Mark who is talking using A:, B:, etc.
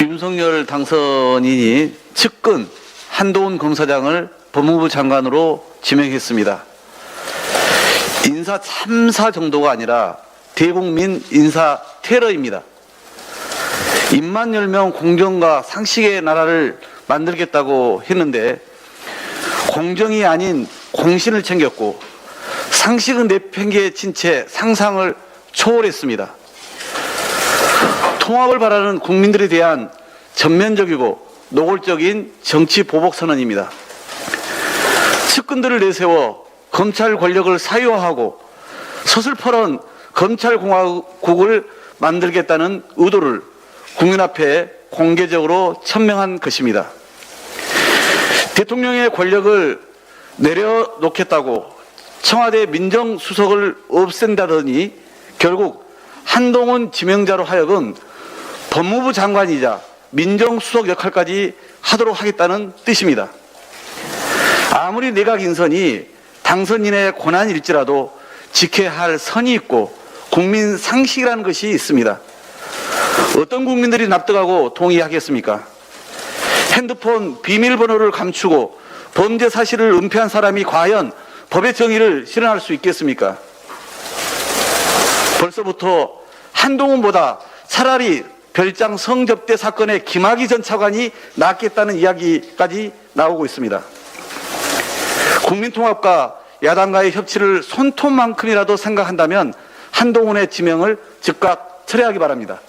A: 윤석열 당선인이 측근 한동훈 검사장을 법무부 장관으로 지명했습니다. 인사 참사 정도가 아니라 대국민 인사 테러입니다. 입만 열면 공정과 상식의 나라를 만들겠다고 했는데 공정이 아닌 공신을 챙겼고 상식은 내팽개에 친채 상상을 초월했습니다. 통합을 바라는 국민들에 대한 전면적이고 노골적인 정치 보복 선언입니다. 측근들을 내세워 검찰 권력을 사유화하고 서슬퍼런 검찰공화국을 만들겠다는 의도를 국민 앞에 공개적으로 천명한 것입니다. 대통령의 권력을 내려놓겠다고 청와대 민정수석을 없앤다더니 결국 한동훈 지명자로 하여금 법무부 장관이자 민정수석 역할까지 하도록 하겠다는 뜻입니다. 아무리 내각 인선이 당선인의 권한일지라도 지켜야 할 선이 있고 국민 상식이라는 것이 있습니다. 어떤 국민들이 납득하고 동의하겠습니까? 핸드폰 비밀번호를 감추고 범죄 사실을 은폐한 사람이 과연 법의 정의를 실현할 수 있겠습니까? 벌써부터 한동훈보다 차라리 별장 성접대 사건의 김학의 전 차관이 낫겠다는 이야기까지 나오고 있습니다. 국민통합과 야당과의 협치를 손톱만큼이라도 생각한다면 한동훈의 지명을 즉각 철회하기 바랍니다.